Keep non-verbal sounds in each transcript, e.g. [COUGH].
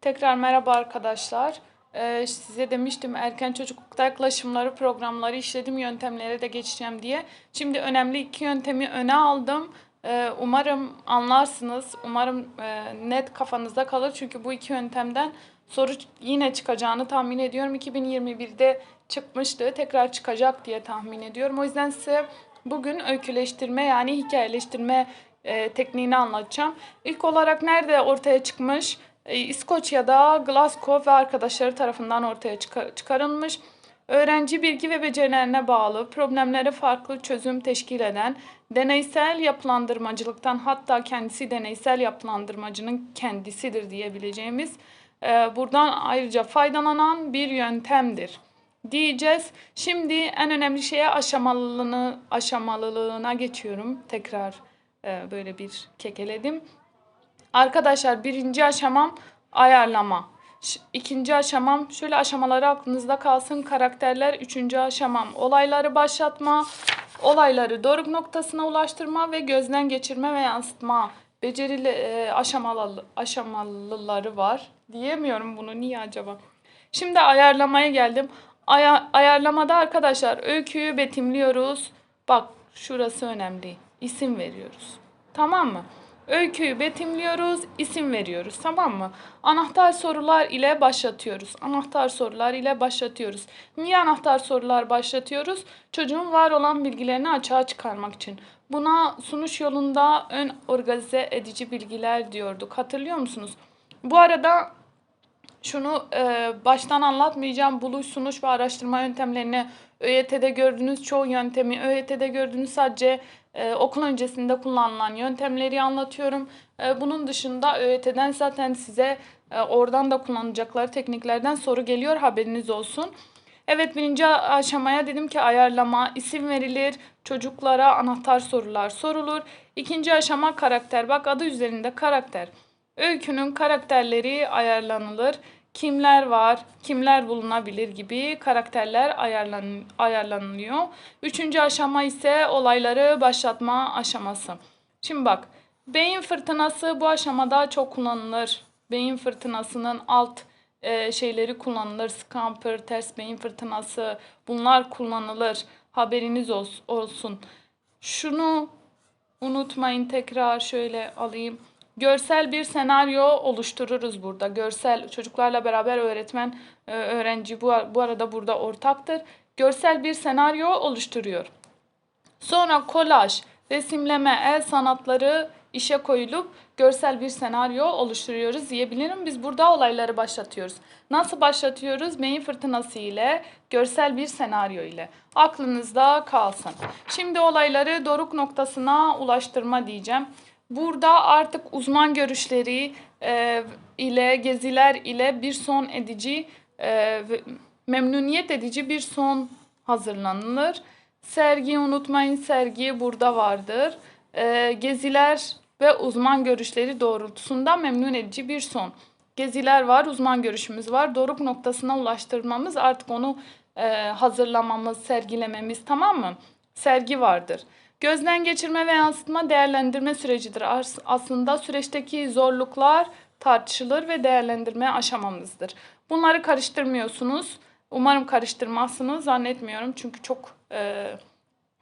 Tekrar merhaba arkadaşlar. Ee, size demiştim erken çocuklukta yaklaşımları, programları işledim, yöntemlere de geçeceğim diye. Şimdi önemli iki yöntemi öne aldım. Ee, umarım anlarsınız. Umarım e, net kafanızda kalır. Çünkü bu iki yöntemden soru yine çıkacağını tahmin ediyorum. 2021'de çıkmıştı. Tekrar çıkacak diye tahmin ediyorum. O yüzden size bugün öyküleştirme yani hikayeleştirme e, tekniğini anlatacağım. İlk olarak nerede ortaya çıkmış? E, İskoçya'da Glasgow ve arkadaşları tarafından ortaya çıkar- çıkarılmış. Öğrenci bilgi ve becerilerine bağlı, problemlere farklı çözüm teşkil eden, deneysel yapılandırmacılıktan hatta kendisi deneysel yapılandırmacının kendisidir diyebileceğimiz e, buradan ayrıca faydalanan bir yöntemdir diyeceğiz. Şimdi en önemli şeye aşamalılığını, aşamalılığına geçiyorum. Tekrar e, böyle bir kekeledim. Arkadaşlar birinci aşamam ayarlama. İkinci aşamam şöyle aşamaları aklınızda kalsın. Karakterler. Üçüncü aşamam olayları başlatma. Olayları doruk noktasına ulaştırma ve gözden geçirme ve yansıtma. Becerili e, aşamalı, aşamalıları var. Diyemiyorum bunu niye acaba? Şimdi ayarlamaya geldim. Aya- ayarlamada arkadaşlar öyküyü betimliyoruz. Bak şurası önemli. İsim veriyoruz. Tamam mı? Öyküyü betimliyoruz, isim veriyoruz. Tamam mı? Anahtar sorular ile başlatıyoruz. Anahtar sorular ile başlatıyoruz. Niye anahtar sorular başlatıyoruz? Çocuğun var olan bilgilerini açığa çıkarmak için. Buna sunuş yolunda ön organize edici bilgiler diyorduk. Hatırlıyor musunuz? Bu arada şunu e, baştan anlatmayacağım. Buluş, sunuş ve araştırma yöntemlerini ÖYT'de gördüğünüz çoğu yöntemi, ÖYT'de gördüğünüz sadece e, okul öncesinde kullanılan yöntemleri anlatıyorum. E, bunun dışında ÖYT'den zaten size e, oradan da kullanacakları tekniklerden soru geliyor haberiniz olsun. Evet birinci aşamaya dedim ki ayarlama, isim verilir, çocuklara anahtar sorular sorulur. İkinci aşama karakter. Bak adı üzerinde karakter. Öykünün karakterleri ayarlanılır. Kimler var, kimler bulunabilir gibi karakterler ayarlan ayarlanılıyor. Üçüncü aşama ise olayları başlatma aşaması. Şimdi bak, beyin fırtınası bu aşamada çok kullanılır. Beyin fırtınasının alt e, şeyleri kullanılır. Scamper, ters beyin fırtınası bunlar kullanılır. Haberiniz ols- olsun. Şunu Unutmayın tekrar şöyle alayım. Görsel bir senaryo oluştururuz burada. Görsel çocuklarla beraber öğretmen e, öğrenci bu, bu arada burada ortaktır. Görsel bir senaryo oluşturuyor. Sonra kolaj, resimleme, el sanatları işe koyulup görsel bir senaryo oluşturuyoruz diyebilirim. Biz burada olayları başlatıyoruz. Nasıl başlatıyoruz? Beyin fırtınası ile, görsel bir senaryo ile. Aklınızda kalsın. Şimdi olayları doruk noktasına ulaştırma diyeceğim. Burada artık uzman görüşleri e, ile, geziler ile bir son edici, e, memnuniyet edici bir son hazırlanılır. Sergi unutmayın sergi burada vardır. Ee, geziler ve uzman görüşleri doğrultusunda memnun edici bir son. Geziler var, uzman görüşümüz var. Doruk noktasına ulaştırmamız artık onu e, hazırlamamız, sergilememiz tamam mı? Sergi vardır. Gözden geçirme ve yansıtma değerlendirme sürecidir. As- Aslında süreçteki zorluklar tartışılır ve değerlendirme aşamamızdır. Bunları karıştırmıyorsunuz. Umarım karıştırmazsınız. Zannetmiyorum çünkü çok e,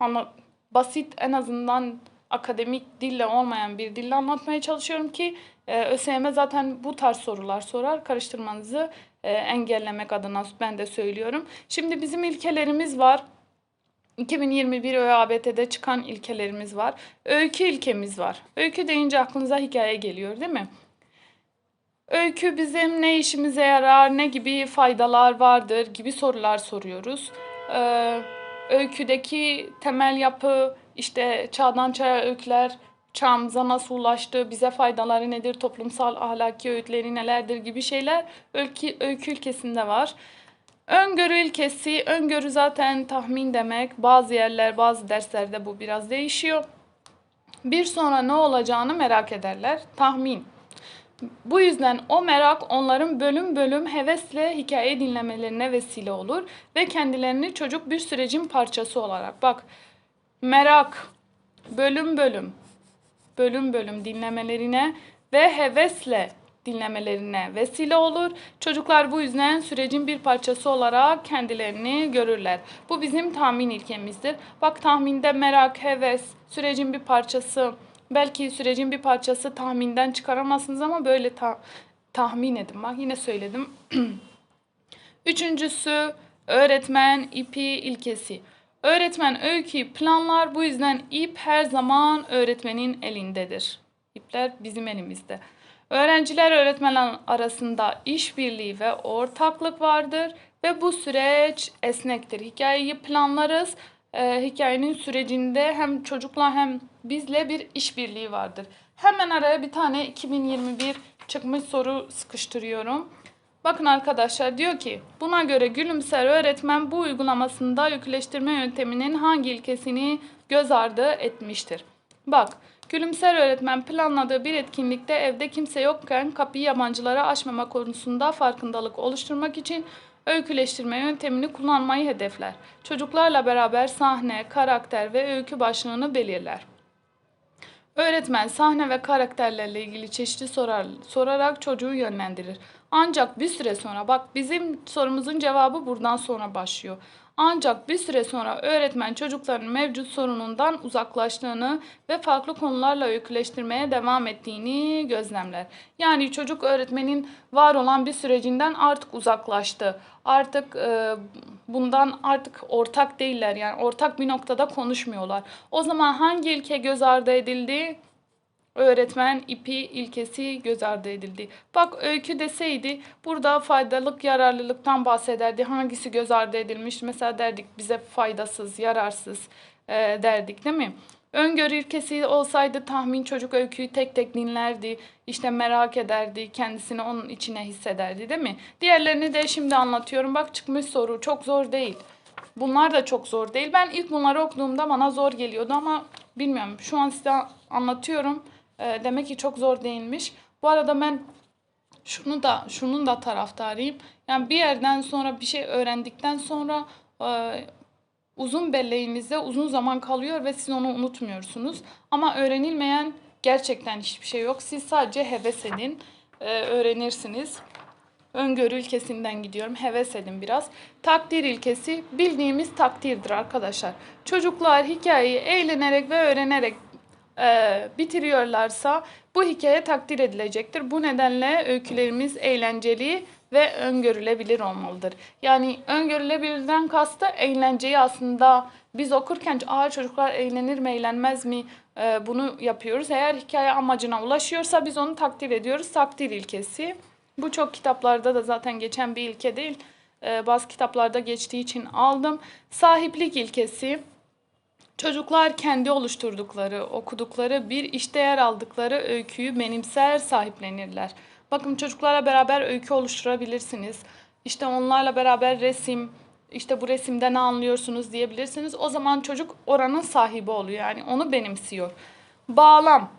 anla- basit en azından akademik dille olmayan bir dille anlatmaya çalışıyorum ki e, ÖSYM zaten bu tarz sorular sorar. Karıştırmanızı e, engellemek adına ben de söylüyorum. Şimdi bizim ilkelerimiz var. 2021 ÖABT'de çıkan ilkelerimiz var. Öykü ilkemiz var. Öykü deyince aklınıza hikaye geliyor değil mi? Öykü bizim ne işimize yarar, ne gibi faydalar vardır gibi sorular soruyoruz. Ee, öyküdeki temel yapı, işte çağdan çağa öyküler, çağımıza nasıl ulaştı, bize faydaları nedir, toplumsal ahlaki öğütleri nelerdir gibi şeyler öykü, öykü ilkesinde var. Öngörü ilkesi, öngörü zaten tahmin demek. Bazı yerler, bazı derslerde bu biraz değişiyor. Bir sonra ne olacağını merak ederler. Tahmin. Bu yüzden o merak onların bölüm bölüm hevesle hikaye dinlemelerine vesile olur ve kendilerini çocuk bir sürecin parçası olarak bak merak bölüm bölüm bölüm bölüm dinlemelerine ve hevesle dinlemelerine vesile olur. Çocuklar bu yüzden sürecin bir parçası olarak kendilerini görürler. Bu bizim tahmin ilkemizdir. Bak tahminde merak, heves, sürecin bir parçası. Belki sürecin bir parçası tahminden çıkaramazsınız ama böyle ta- tahmin edin. Bak yine söyledim. [CLEARS THROAT] Üçüncüsü öğretmen ipi ilkesi. Öğretmen öyküyü planlar bu yüzden ip her zaman öğretmenin elindedir. İpler bizim elimizde. Öğrenciler öğretmenler arasında işbirliği ve ortaklık vardır ve bu süreç esnektir. Hikayeyi planlarız. Ee, hikayenin sürecinde hem çocukla hem bizle bir işbirliği vardır. Hemen araya bir tane 2021 çıkmış soru sıkıştırıyorum. Bakın arkadaşlar diyor ki buna göre gülümser öğretmen bu uygulamasında öyküleştirme yönteminin hangi ilkesini göz ardı etmiştir? Bak gülümser öğretmen planladığı bir etkinlikte evde kimse yokken kapıyı yabancılara açmama konusunda farkındalık oluşturmak için öyküleştirme yöntemini kullanmayı hedefler. Çocuklarla beraber sahne, karakter ve öykü başlığını belirler. Öğretmen sahne ve karakterlerle ilgili çeşitli sorar, sorarak çocuğu yönlendirir. Ancak bir süre sonra bak bizim sorumuzun cevabı buradan sonra başlıyor. Ancak bir süre sonra öğretmen çocukların mevcut sorunundan uzaklaştığını ve farklı konularla öyküleştirmeye devam ettiğini gözlemler. Yani çocuk öğretmenin var olan bir sürecinden artık uzaklaştı. Artık e, bundan artık ortak değiller yani ortak bir noktada konuşmuyorlar. O zaman hangi ilke göz ardı edildi? Öğretmen ipi ilkesi göz ardı edildi. Bak öykü deseydi burada faydalık yararlılıktan bahsederdi. Hangisi göz ardı edilmiş? Mesela derdik bize faydasız, yararsız e, derdik değil mi? Öngörü ilkesi olsaydı tahmin çocuk öyküyü tek tek dinlerdi. işte merak ederdi. Kendisini onun içine hissederdi değil mi? Diğerlerini de şimdi anlatıyorum. Bak çıkmış soru. Çok zor değil. Bunlar da çok zor değil. Ben ilk bunları okuduğumda bana zor geliyordu ama bilmiyorum. Şu an size anlatıyorum. E, demek ki çok zor değilmiş. Bu arada ben şunu da şunun da taraftarıyım. Yani bir yerden sonra bir şey öğrendikten sonra e, uzun belleğinizde uzun zaman kalıyor ve siz onu unutmuyorsunuz. Ama öğrenilmeyen gerçekten hiçbir şey yok. Siz sadece heves edin, e, öğrenirsiniz. Öngörü ilkesinden gidiyorum. Heves edin biraz. Takdir ilkesi bildiğimiz takdirdir arkadaşlar. Çocuklar hikayeyi eğlenerek ve öğrenerek e, bitiriyorlarsa bu hikaye takdir edilecektir. Bu nedenle öykülerimiz eğlenceli ve öngörülebilir olmalıdır. Yani öngörülebilirden kastı eğlenceyi aslında biz okurken aa çocuklar eğlenir mi eğlenmez mi e, bunu yapıyoruz. Eğer hikaye amacına ulaşıyorsa biz onu takdir ediyoruz. Takdir ilkesi. Bu çok kitaplarda da zaten geçen bir ilke değil. E, bazı kitaplarda geçtiği için aldım. Sahiplik ilkesi. Çocuklar kendi oluşturdukları, okudukları bir işte yer aldıkları öyküyü benimser, sahiplenirler. Bakın çocuklarla beraber öykü oluşturabilirsiniz. İşte onlarla beraber resim, işte bu resimde ne anlıyorsunuz diyebilirsiniz. O zaman çocuk oranın sahibi oluyor. Yani onu benimsiyor. Bağlam.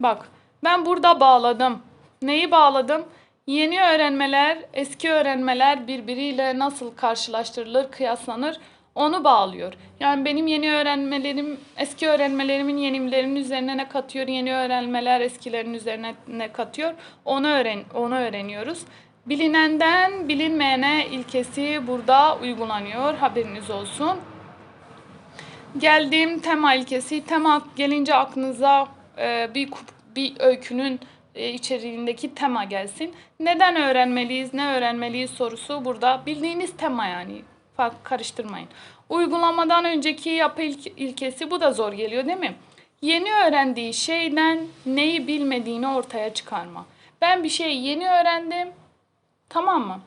Bak ben burada bağladım. Neyi bağladım? Yeni öğrenmeler, eski öğrenmeler birbiriyle nasıl karşılaştırılır, kıyaslanır onu bağlıyor. Yani benim yeni öğrenmelerim, eski öğrenmelerimin yenilerimin üzerine ne katıyor, yeni öğrenmeler eskilerin üzerine ne katıyor, onu öğren onu öğreniyoruz. Bilinenden bilinmeyene ilkesi burada uygulanıyor. Haberiniz olsun. Geldiğim tema ilkesi. Tema gelince aklınıza e, bir bir öykünün e, içeriğindeki tema gelsin. Neden öğrenmeliyiz, ne öğrenmeliyiz sorusu burada. Bildiğiniz tema yani fark karıştırmayın. Uygulamadan önceki yapı ilkesi bu da zor geliyor değil mi? Yeni öğrendiği şeyden neyi bilmediğini ortaya çıkarma. Ben bir şeyi yeni öğrendim. Tamam mı?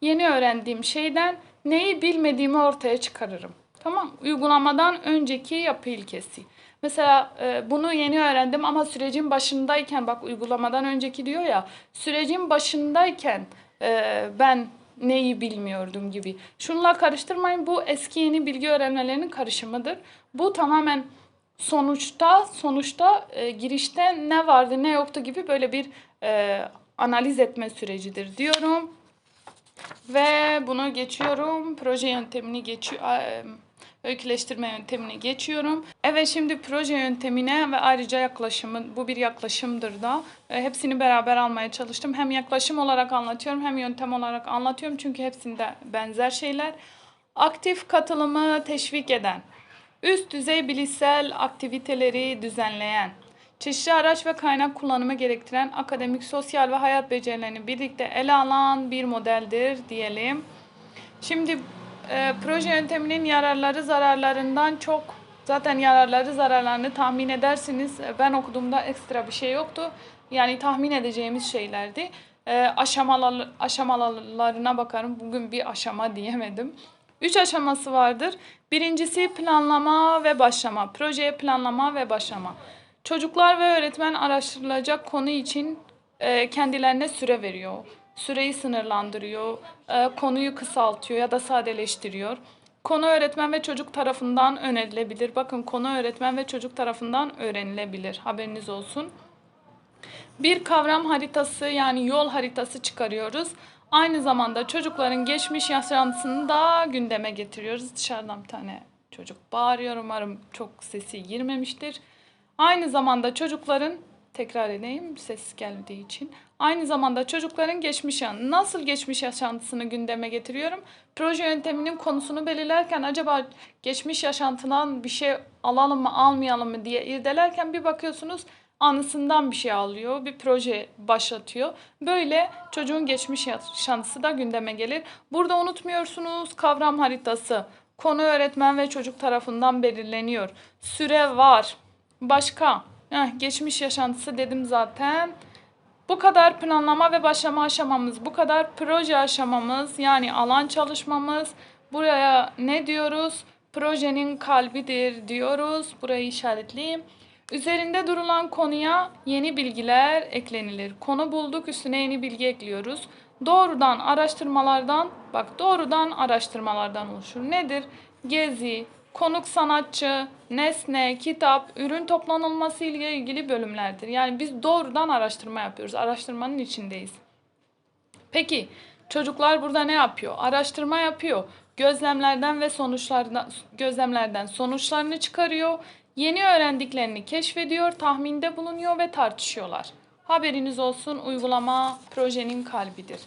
Yeni öğrendiğim şeyden neyi bilmediğimi ortaya çıkarırım. Tamam Uygulamadan önceki yapı ilkesi. Mesela e, bunu yeni öğrendim ama sürecin başındayken bak uygulamadan önceki diyor ya sürecin başındayken e, ben neyi bilmiyordum gibi. Şunla karıştırmayın bu eski yeni bilgi öğrenmelerinin karışımıdır. Bu tamamen sonuçta sonuçta e, girişte ne vardı ne yoktu gibi böyle bir e, analiz etme sürecidir diyorum. Ve bunu geçiyorum. Proje yöntemini geçiyor. E, öyküleştirme yöntemine geçiyorum. Evet şimdi proje yöntemine ve ayrıca yaklaşımı, bu bir yaklaşımdır da. E, hepsini beraber almaya çalıştım. Hem yaklaşım olarak anlatıyorum hem yöntem olarak anlatıyorum. Çünkü hepsinde benzer şeyler. Aktif katılımı teşvik eden, üst düzey bilişsel aktiviteleri düzenleyen, çeşitli araç ve kaynak kullanımı gerektiren akademik, sosyal ve hayat becerilerini birlikte ele alan bir modeldir diyelim. Şimdi e, proje yönteminin yararları zararlarından çok zaten yararları zararlarını tahmin edersiniz. E, Ben okuduğumda ekstra bir şey yoktu. Yani tahmin edeceğimiz şeylerdi. E, aşamalar, aşamalarına bakarım. Bugün bir aşama diyemedim. Üç aşaması vardır. Birincisi planlama ve başlama. Projeye planlama ve başlama. Çocuklar ve öğretmen araştırılacak konu için e, kendilerine süre veriyor. Süreyi sınırlandırıyor, e, konuyu kısaltıyor ya da sadeleştiriyor. Konu öğretmen ve çocuk tarafından önerilebilir. Bakın konu öğretmen ve çocuk tarafından öğrenilebilir. Haberiniz olsun. Bir kavram haritası yani yol haritası çıkarıyoruz. Aynı zamanda çocukların geçmiş yaşantısını da gündeme getiriyoruz. Dışarıdan bir tane çocuk bağırıyor. Umarım çok sesi girmemiştir. Aynı zamanda çocukların tekrar edeyim ses geldiği için. Aynı zamanda çocukların geçmiş yan nasıl geçmiş yaşantısını gündeme getiriyorum. Proje yönteminin konusunu belirlerken acaba geçmiş yaşantından bir şey alalım mı almayalım mı diye irdelerken bir bakıyorsunuz anısından bir şey alıyor, bir proje başlatıyor. Böyle çocuğun geçmiş yaşantısı da gündeme gelir. Burada unutmuyorsunuz kavram haritası. Konu öğretmen ve çocuk tarafından belirleniyor. Süre var. Başka? Heh, geçmiş yaşantısı dedim zaten. Bu kadar planlama ve başlama aşamamız, bu kadar proje aşamamız yani alan çalışmamız. Buraya ne diyoruz? Projenin kalbidir diyoruz. Burayı işaretleyeyim. Üzerinde durulan konuya yeni bilgiler eklenilir. Konu bulduk üstüne yeni bilgi ekliyoruz. Doğrudan araştırmalardan, bak doğrudan araştırmalardan oluşur. Nedir? Gezi, konuk sanatçı, nesne, kitap, ürün toplanılması ile ilgili bölümlerdir. Yani biz doğrudan araştırma yapıyoruz. Araştırmanın içindeyiz. Peki çocuklar burada ne yapıyor? Araştırma yapıyor. Gözlemlerden ve sonuçlardan gözlemlerden sonuçlarını çıkarıyor. Yeni öğrendiklerini keşfediyor, tahminde bulunuyor ve tartışıyorlar. Haberiniz olsun uygulama projenin kalbidir.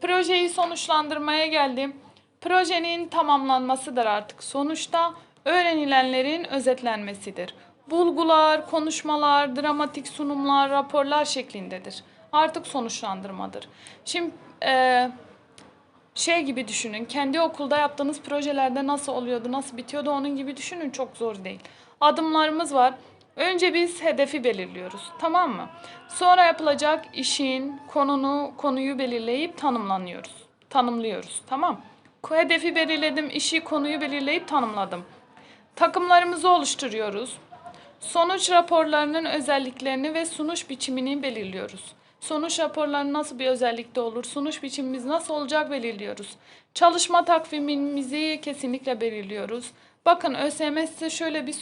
Projeyi sonuçlandırmaya geldim. Projenin tamamlanmasıdır artık. Sonuçta öğrenilenlerin özetlenmesidir. Bulgular, konuşmalar, dramatik sunumlar, raporlar şeklindedir. Artık sonuçlandırmadır. Şimdi eee şey gibi düşünün. Kendi okulda yaptığınız projelerde nasıl oluyordu, nasıl bitiyordu onun gibi düşünün. Çok zor değil. Adımlarımız var. Önce biz hedefi belirliyoruz. Tamam mı? Sonra yapılacak işin konunu, konuyu belirleyip tanımlanıyoruz. Tanımlıyoruz. Tamam? Hedefi belirledim, işi, konuyu belirleyip tanımladım. Takımlarımızı oluşturuyoruz. Sonuç raporlarının özelliklerini ve sunuş biçimini belirliyoruz. Sonuç raporları nasıl bir özellikte olur, sunuş biçimimiz nasıl olacak belirliyoruz. Çalışma takvimimizi kesinlikle belirliyoruz. Bakın ÖSYM size şöyle bir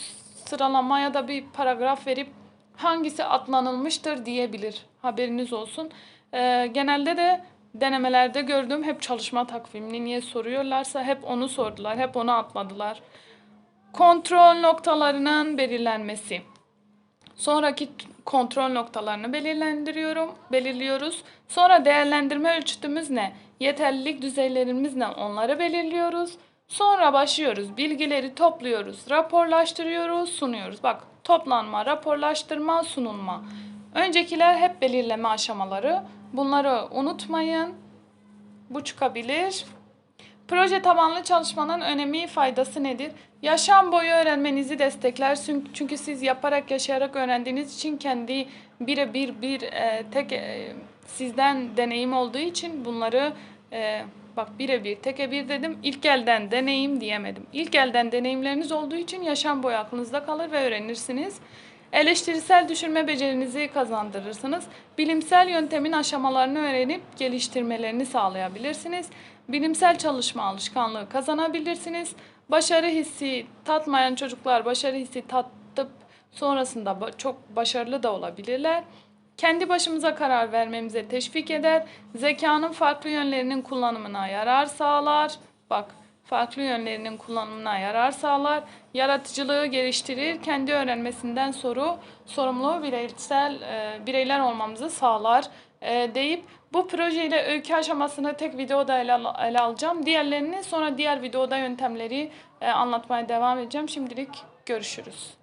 sıralama ya da bir paragraf verip hangisi atlanılmıştır diyebilir. Haberiniz olsun. Ee, genelde de denemelerde gördüğüm hep çalışma takvimini niye soruyorlarsa hep onu sordular, hep onu atladılar. Kontrol noktalarının belirlenmesi. Sonraki kontrol noktalarını belirlendiriyorum, belirliyoruz. Sonra değerlendirme ölçütümüz ne? Yeterlilik düzeylerimiz ne? Onları belirliyoruz. Sonra başlıyoruz. Bilgileri topluyoruz, raporlaştırıyoruz, sunuyoruz. Bak toplanma, raporlaştırma, sunulma. Öncekiler hep belirleme aşamaları. Bunları unutmayın. Bu çıkabilir. Proje tabanlı çalışmanın önemi, faydası nedir? Yaşam boyu öğrenmenizi destekler. Çünkü- siz yaparak, yaşayarak öğrendiğiniz için kendi birebir bir e, tek e, sizden deneyim olduğu için bunları e, bak birebir, teke bir dedim. İlk elden deneyim diyemedim. İlk elden deneyimleriniz olduğu için yaşam boyu aklınızda kalır ve öğrenirsiniz. Eleştirisel düşünme becerinizi kazandırırsınız. Bilimsel yöntemin aşamalarını öğrenip geliştirmelerini sağlayabilirsiniz. Bilimsel çalışma alışkanlığı kazanabilirsiniz. Başarı hissi tatmayan çocuklar başarı hissi tattıp sonrasında çok başarılı da olabilirler. Kendi başımıza karar vermemize teşvik eder. Zekanın farklı yönlerinin kullanımına yarar sağlar. Bak farklı yönlerinin kullanımına yarar sağlar, yaratıcılığı geliştirir, kendi öğrenmesinden soru, sorumlu bireysel e, bireyler olmamızı sağlar e, deyip bu projeyle öykü aşamasını tek videoda ele, ele alacağım. Diğerlerini sonra diğer videoda yöntemleri e, anlatmaya devam edeceğim. Şimdilik görüşürüz.